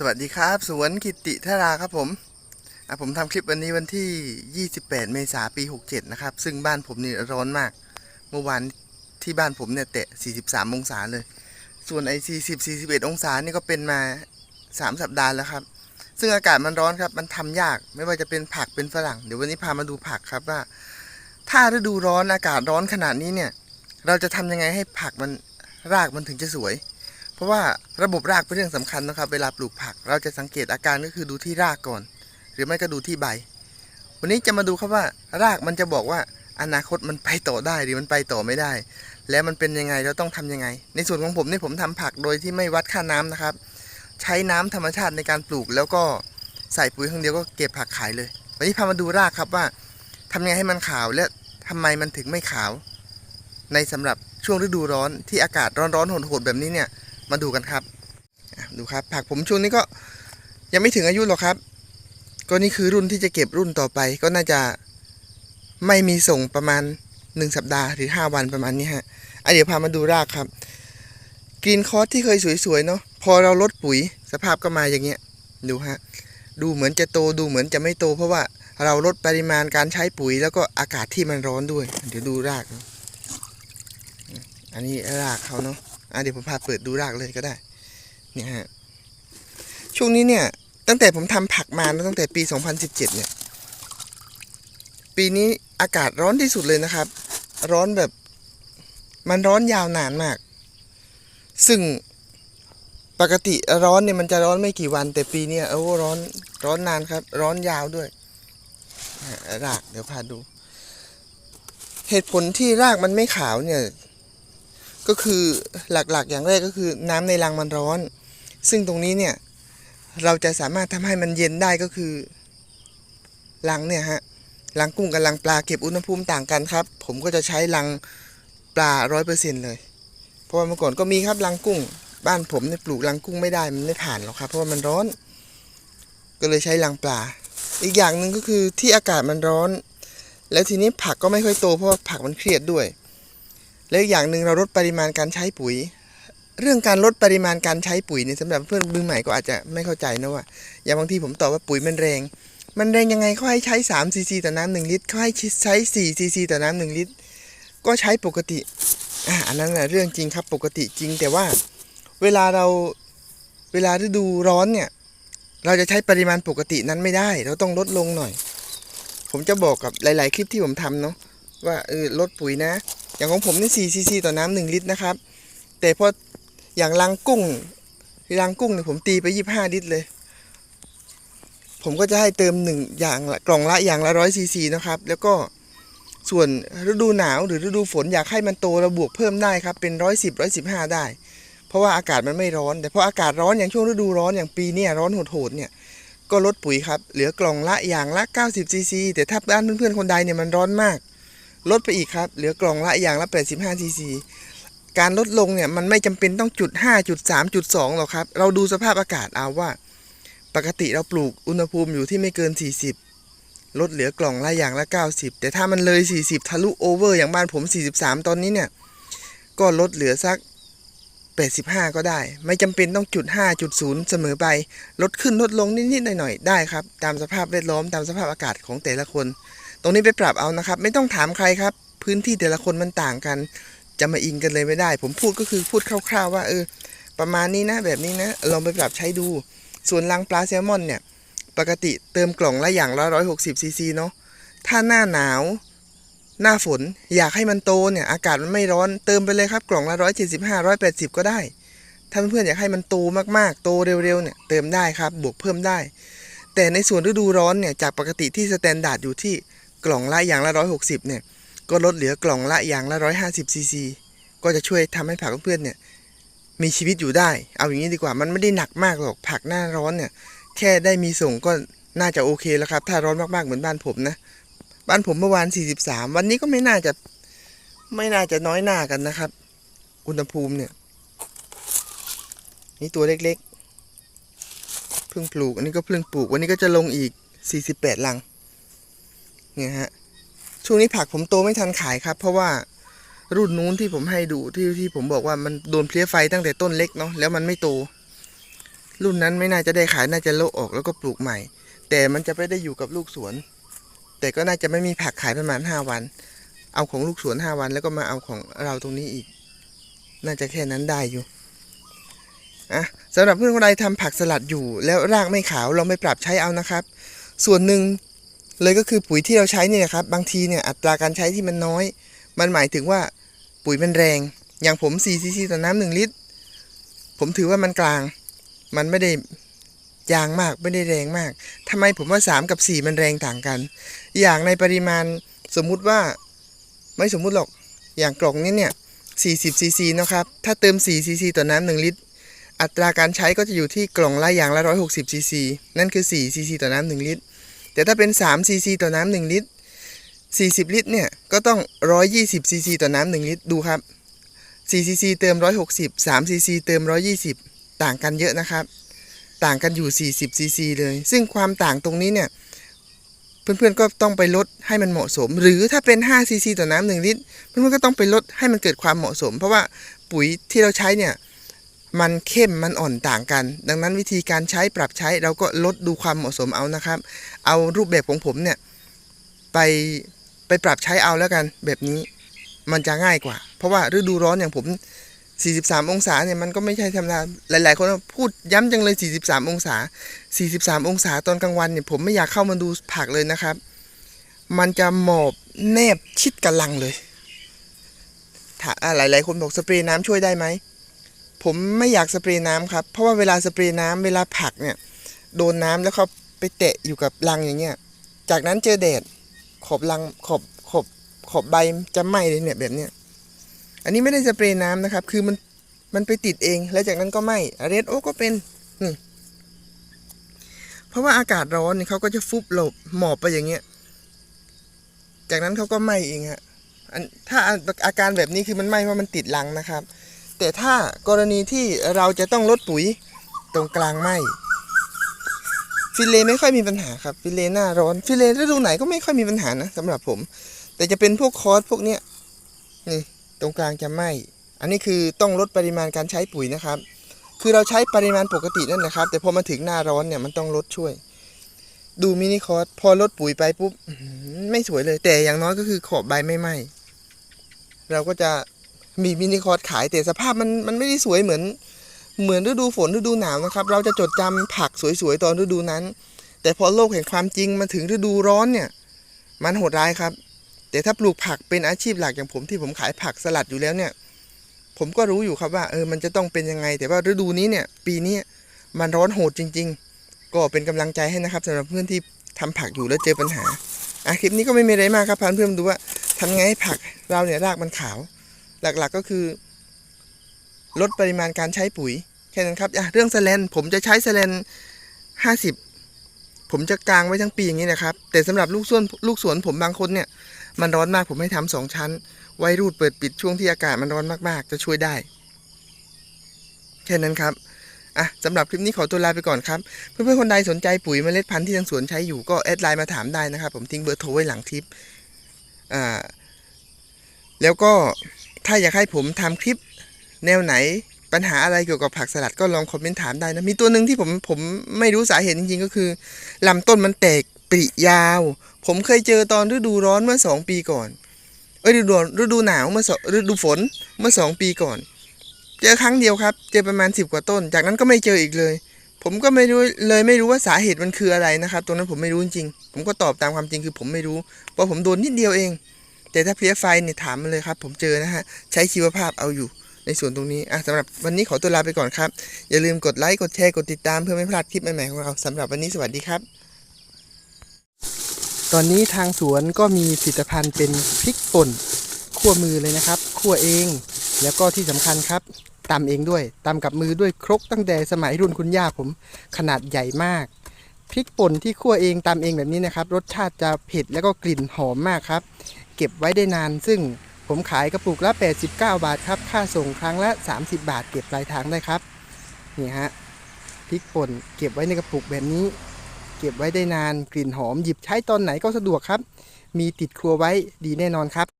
สวัสดีครับ สวนกิติธาราครับผมผมทำคลิปวันนี้วันที่ 28 เมษายนปี 67 นะครับ ซึ่งบ้านผมนี่ร้อนมาก เมื่อวานที่บ้านผมเนี่ยแตะ 43 องศาเลย ส่วนไอ้40 41 องศานี่ก็เป็นมา 3 สัปดาห์แล้วครับ ซึ่งอากาศมันร้อนครับ มันทำยาก ไม่ว่าจะเป็นผักเป็นฝรั่ง เดี๋ยววันนี้พามาดูผักครับว่า ถ้าฤดูร้อนอากาศร้อนขนาดนี้เนี่ย เราจะทำยังไงให้ผักมันรากมันถึงจะสวย เพราะว่าระบบรากเป็นเรื่องสำคัญนะครับ เวลาปลูกผัก เราจะสังเกตอาการก็คือดูที่รากก่อน หรือไม่ก็ดูที่ใบ วันนี้จะมาดูครับว่ารากมันจะบอกว่าอนาคตมันไปต่อได้หรือมันไปต่อไม่ได้ แล้วมันเป็นยังไงเราต้องทำยังไง ในส่วนของผมนี่ผมทำผักโดยที่ไม่วัดค่าน้ำนะครับ ใช้น้ำธรรมชาติในการปลูก แล้วก็ใส่ปุ๋ยครั้งเดียวก็เก็บผักขายเลย วันนี้พามาดูรากครับว่าทำยังไงให้มันขาวและทำไมมันถึงไม่ขาว ในสำหรับช่วงฤดูร้อนที่อากาศร้อนๆโหดๆแบบนี้เนี่ย มาดูกันครับดูครับ ผักผมช่วงนี้ก็ยังไม่ถึงอายุหรอกครับ ก็นี่คือรุ่นที่จะเก็บรุ่นต่อไป ก็น่าจะไม่มีส่งประมาณ 1 สัปดาห์หรือ 5 วันประมาณนี้ฮะอะเดี๋ยวพามาดูรากครับกรีนคอร์สที่เคยสวยๆเนาะพอเราลดปุ๋ยสภาพก็มาอย่างเงี้ยดูฮะดูเหมือนจะโตดูเหมือนจะไม่โต เพราะว่าเราลดปริมาณการใช้ปุ๋ย แล้วก็อากาศที่มันร้อนด้วย เดี๋ยวดูราก อันนี้รากเขาเนาะ อะเดี๋ยวผมพาเปิดดูรากเลยก็ได้ เนี่ยฮะ ช่วงนี้เนี่ย ตั้งแต่ผมทำผักมาตั้งแต่ปี 2017 เนี่ย ปีนี้อากาศร้อนที่สุดเลยนะครับ ร้อนแบบมันร้อนยาวนานมาก ซึ่งปกติร้อนเนี่ยมันจะร้อนไม่กี่วัน แต่ปีนี้ยโอ้ร้อนร้อนนานครับ ร้อนยาวด้วยรากเดี๋ยวพาดู เหตุผลที่รากมันไม่ขาวเนี่ย ก็คือหลักๆ อย่างแรกก็คือน้ำในรังมันร้อน ซึ่งตรงนี้เนี่ยเราจะสามารถทำให้มันเย็นได้ก็คือรังเนี่ยฮะรังกุ้งกับรังปลาเก็บอุณหภูมิต่างกันครับ ผมก็จะใช้รังปลาร้อยเปอร์เซ็นต์เลย เพราะว่าเมื่อก่อนก็มีครับรังกุ้ง บ้านผมเนี่ยปลูกรังกุ้งไม่ได้มันไม่ผ่านหรอกครับ เพราะว่ามันร้อน ก็เลยใช้รังปลา อีกอย่างหนึ่งก็คือที่อากาศมันร้อน แล้วทีนี้ผักก็ไม่ค่อยโตเพราะว่าผักมันเครียดด้วย และอีกอย่างหนึ่งเราลดปริมาณการใช้ปุ๋ย เรื่องการลดปริมาณการใช้ปุ๋ยเนี่ยสำหรับเพื่อนมือใหม่ก็อาจจะไม่เข้าใจนะว่า อย่างบางทีผมตอบว่าปุ๋ยมันแรง มันแรงยังไงเขาให้ใช้3ซีซีต่อน้ำหนึ่งลิตรเขาให้ใช้4ซีซีต่อน้ำหนึ่งลิตร ก็ใช้ปกติอันนั้นแหละเรื่องจริงครับปกติจริงแต่ว่าเวลาเราเวลาฤดูร้อนเนี่ย เราจะใช้ปริมาณปกตินั้นไม่ได้ เราต้องลดลงหน่อย ผมจะบอกกับหลาย ๆ คลิปที่ผมทำเนาะว่าเออลดปุ๋ยนะ อย่างของผมนี่4ซีซีต่อน้ำหนึ่งลิตรนะครับ แต่พออย่างรังกุ้งรังกุ้งเนี่ยผมตีไป 25 ลิตรเลย ผมก็จะให้เติมหนึ่งอย่างละกล่องละอย่างละร้อยซีซีนะครับ แล้วก็ส่วนฤดูหนาวหรือฤดูฝนอยากให้มันโตเราบวกเพิ่มได้ครับ เป็นร้อยสิบร้อยสิบห้าได้ เพราะว่าอากาศมันไม่ร้อน แต่พออากาศร้อนอย่างช่วงฤดูร้อนอย่างปีนี้ร้อนโหดๆเนี่ยก็ลดปุ๋ยครับ เหลือกล่องละอย่างละ 90ซีซีแต่ถ้าบ้านเพื่อนๆคนใดเนี่ยมันร้อนมาก ลดไปอีกครับ เหลือกล่องละอย่างละ85ซีซีการลดลงเนี่ยมันไม่จำเป็นต้องจุด5จุด3จุด2หรอกครับ เราดูสภาพอากาศเอาว่า ปกติเราปลูกอุณหภูมิอยู่ที่ไม่เกิน 40 ลดเหลือกล่องละอย่างละ 90 แต่ถ้ามันเลย 40 ทะลุโอเวอร์อย่างบ้านผม 43 ตอนนี้เนี่ย ก็ลดเหลือสัก 85 ก็ได้ ไม่จำเป็นต้องจุด5จุด0เสมอไป ลดขึ้นลดลงนิดๆหน่อยๆได้ครับ ตามสภาพแวดล้อมตามสภาพอากาศของแต่ละคน รงนี้ไปปรับเอานะครับ ไม่ต้องถามใครครับ พื้นที่แต่ละคนมันต่างกัน จะมาอิงกันเลยไม่ได้ ผมพูดก็คือพูดคร่าว ๆ ว่าเออ ประมาณนี้นะแบบนี้นะลองไปปรับใช้ดู ส่วนรังปลาแซลมอนเนี่ย ปกติเติมกล่องละอย่างละร้อยหกสิบซีซีเนาะถ้าหน้าหนาวหน้าฝนอยากให้มันโตเนี่ยอากาศมันไม่ร้อนเติมไปเลยครับกล่องละร้อยเจ็ดสิบห้าร้อยแปดสิบก็ได้ ถ้าเพื่อนอยากให้มันโตมากๆ โตเร็วๆเนี่ยเติมได้ครับบวกเพิ่มได้ แต่ในส่วนฤดูร้อนเนี่ยจากปกติที่สแตนดาร์ดอยู่ที่ กล่องละอย่างละร้อยหกสิบเนี่ย ก็ลดเหลือกล่องละอย่างละร้อยห้าสิบซีซีก็จะช่วยทำให้ผักเพื่อนเนี่ยมีชีวิตอยู่ได้ เอาอย่างนี้ดีกว่ามันไม่ได้หนักมากหรอกผักหน้าร้อนเนี่ย แค่ได้มีส่งก็น่าจะโอเคแล้วครับ ถ้าร้อนมากๆเหมือนบ้านผมนะ บ้านผมเมื่อวาน 43 วันนี้ก็ไม่น่าจะไม่น่าจะน้อยหน้ากันนะครับ อุณหภูมิเนี่ย นี่ตัวเล็กๆเพิ่งปลูก อันนี้ก็เพิ่งปลูก วันนี้ก็จะลงอีก 48ลัง เนี่ยฮะช่วงนี้ผักผมโตไม่ทันขายครับ เพราะว่ารุ่นนู้นที่ผมให้ดูที่ที่ผมบอกว่ามันโดนเพลี้ยไฟตั้งแต่ต้นเล็กเนาะแล้วมันไม่โต รุ่นนั้นไม่น่าจะได้ขายน่าจะโละออกแล้วก็ปลูกใหม่ แต่มันจะไม่ได้อยู่กับลูกสวน แต่ก็น่าจะไม่มีผักขายประมาณ5วัน เอาของลูกสวน5วันแล้วก็มาเอาของเราตรงนี้อีก น่าจะแค่นั้นได้อยู่อะสำหรับเพื่อนคนใดทำผักสลัดอยู่ แล้วรากไม่ขาวลองไปปรับใช้เอานะครับ ส่วนหนึ่ง เลยก็คือปุ๋ยที่เราใช้เนี่ยนะครับ บางทีเนี่ยอัตราการใช้ที่มันน้อย มันหมายถึงว่าปุ๋ยมันแรง อย่างผม4ซีซีต่อน้ำหนึ่งลิตร ผมถือว่ามันกลาง มันไม่ได้ยางมากไม่ได้แรงมากทำไมผมว่า 3 กับ 4 มันแรงต่างกัน อย่างในปริมาณสมมุติว่าไม่สมมุติหรอกอย่างกล่องนี้เนี่ย40ซีซีนะครับ ถ้าเติม4ซีซีต่อน้ำ1ลิตร อัตราการใช้ก็จะอยู่ที่กล่องละอย่างละ160ซีซีนั่นคือ4ซีซีต่อน้ำ1ลิตร แต่ถ้าเป็น3ซีซีต่อน้ำ1ลิตร 40 ลิตรเนี่ยก็ต้อง 120ซีซีต่อน้ำ1ลิตรดูครับ4ซีซีเติม 160 3ซีซีเติม 120 ต่างกันเยอะนะครับ ต่างกันอยู่ 40ซีซีเลย ซึ่งความต่างตรงนี้เนี่ยเพื่อนๆก็ต้องไปลดให้มันเหมาะสม หรือถ้าเป็น5ซีซีต่อน้ำ1ลิตร เพื่อนๆก็ต้องไปลดให้มันเกิดความเหมาะสม เพราะว่าปุ๋ยที่เราใช้เนี่ย มันเข้มมันอ่อนต่างกัน ดังนั้นวิธีการใช้ปรับใช้เราก็ลดดูความเหมาะสมเอานะครับ เอารูปแบบของผมเนี่ยไปไปปรับใช้เอาแล้วกันแบบนี้มันจะง่ายกว่า เพราะว่าฤดูร้อนอย่างผม 43 องศาเนี่ยมันก็ไม่ใช่ธรรมดาหลาย ๆ คนพูดย้ำจังเลย 43 องศา 43 องศาตอนกลางวันเนี่ยผมไม่อยากเข้ามาดูผักเลยนะครับ มันจะหมอบแนบชิดกับลังเลยถ้าหลายๆคนบอกสเปรย์น้ำช่วยได้ไหม ผมไม่อยากสเปรย์น้ำครับ เพราะว่าเวลาสเปรย์น้ำเวลาผักเนี่ยโดนน้ำแล้วเขาไปเตะอยู่กับรังอย่างเงี้ย จากนั้นเจอแดดขอบรังขอบขอบขอบใบจะไหม้เลยเนี่ยแบบเนี้ย อันนี้ไม่ได้สเปรย์น้ำนะครับ คือมันมันไปติดเอง แล้วจากนั้นก็ไหม้เรดโอก็เป็นนี่เพราะว่าอากาศร้อนเนี่ยเขาก็จะฟุบหลบหมอบไปอย่างเงี้ย จากนั้นเขาก็ไหม้เองฮะอันถ้าอาอาการแบบนี้คือมันไหม้เพราะมันติดรังนะครับ แต่ถ้ากรณีที่เราจะต้องลดปุ๋ยตรงกลางไหมฟิเลไม่ค่อยมีปัญหาครับฟิเลหน้าร้อนฟิเลฤดูไหนก็ไม่ค่อยมีปัญหานะสำหรับผม แต่จะเป็นพวกคอสพวกเนี้ยนี่ตรงกลางจะไหมอันนี้คือต้องลดปริมาณการใช้ปุ๋ยนะครับ คือเราใช้ปริมาณปกตินั่นแหละครับ แต่พอมาถึงหน้าร้อนเนี่ยมันต้องลดช่วย ดูมินิคอร์สพอลดปุ๋ยไปปุ๊บไม่สวยเลย แต่อย่างน้อยก็คือขอบใบไม่ไหมเราก็จะ มีมินิคอร์สขายแต่สภาพมันมันไม่ได้สวยเหมือน เหมือนฤดูฝนฤดูหนาวนะครับ เราจะจดจำผักสวยๆตอนฤดูนั้น แต่พอโลกแห่งความจริงมาถึงฤดูร้อนเนี่ย มันโหดร้ายครับ แต่ถ้าปลูกผักเป็นอาชีพหลักอย่างผมที่ผมขายผักสลัดอยู่แล้วเนี่ย ผมก็รู้อยู่ครับว่าเออมันจะต้องเป็นยังไง แต่ว่าฤดูนี้เนี่ย ปีนี้มันร้อนโหดจริง ๆ ก็เป็นกำลังใจให้นะครับสำหรับเพื่อนที่ทำผักอยู่แล้วเจอปัญหาอะคลิปนี้ก็ไม่มีอะไรมากครับพาเพื่อนๆดูว่าทำไงให้ผักเราเนี่ยรากมันขาว หลักๆก็คือ ลดปริมาณการใช้ปุ๋ยแค่นั้นครับอะเรื่องสแลนผมจะใช้สแลนห้าสิบผมจะกางไว้ทั้งปีอย่างนี้นะครับ แต่สำหรับลูกสวนลูกสวนผมบางคนเนี่ย มันร้อนมากผมให้ทำสองชั้น ไว้รูดเปิดปิดช่วงที่อากาศมันร้อนมากๆ จะช่วยได้ แค่นั้นครับอะสำหรับคลิปนี้ขอตัวลาไปก่อนครับ เพื่อนๆคนใดสนใจปุ๋ยเมล็ดพันธุ์ที่ทางสวนใช้อยู่ก็แอดไลน์มาถามได้นะครับ ผมทิ้งเบอร์โทรไว้หลังคลิปอ่าแล้วก็ ถ้าอยากให้ผมทำคลิปแนวไหนปัญหาอะไรเกี่ยวกับผักสลัดก็ลองคอมเมนต์ถามได้นะ มีตัวหนึ่งที่ผมผมไม่รู้สาเหตุจริงๆ ก็คือลำต้นมันแตกปริยาว ผมเคยเจอตอนฤดูร้อนเมื่อสองปีก่อน เอ้ยฤดูฤดูหนาวเมื่อฤดูฝนเมื่อสองปีก่อน เจอครั้งเดียวครับ เจอประมาณสิบกว่าต้น จากนั้นก็ไม่เจออีกเลย ผมก็ไม่รู้เลยไม่รู้ว่าสาเหตุมันคืออะไรนะครับ ตรงนั้นผมไม่รู้จริง ผมก็ตอบตามความจริงคือผมไม่รู้เพราะผมโดนนิดเดียวเอง แต่ถ้าเพลียไฟเนี่ยถามมาเลยครับ ผมเจอนะฮะใช้ชีวภาพเอาอยู่ในส่วนตรงนี้อะสำหรับวันนี้ขอตัวลาไปก่อนครับ อย่าลืมกดไลค์กดแชร์กดติดตามเพื่อไม่พลาดคลิปใหม่ๆของเราสำหรับวันนี้สวัสดีครับ ตอนนี้ทางสวนก็มีผลิตภัณฑ์เป็นพริกป่นคั่วมือเลยนะครับคั่วเอง แล้วก็ที่สำคัญครับตำเองด้วยตำกับมือด้วยครกตั้งแต่สมัยรุ่นคุณย่าผมขนาดใหญ่มากพริกป่นที่คั่วเองตำเองแบบนี้นะครับ รสชาติจะเผ็ดแล้วก็กลิ่นหอมมากครับ เก็บไว้ได้นาน ซึ่งผมขายกระปุกละ 89 บาทครับ ค่าส่งครั้งละ 30 บาท เก็บปลายทางได้ครับ นี่ฮะพริกป่นเก็บไว้ในกระปุกแบบนี้ เก็บไว้ได้นานกลิ่นหอมหยิบใช้ตอนไหนก็สะดวกครับ มีติดครัวไว้ดีแน่นอนครับ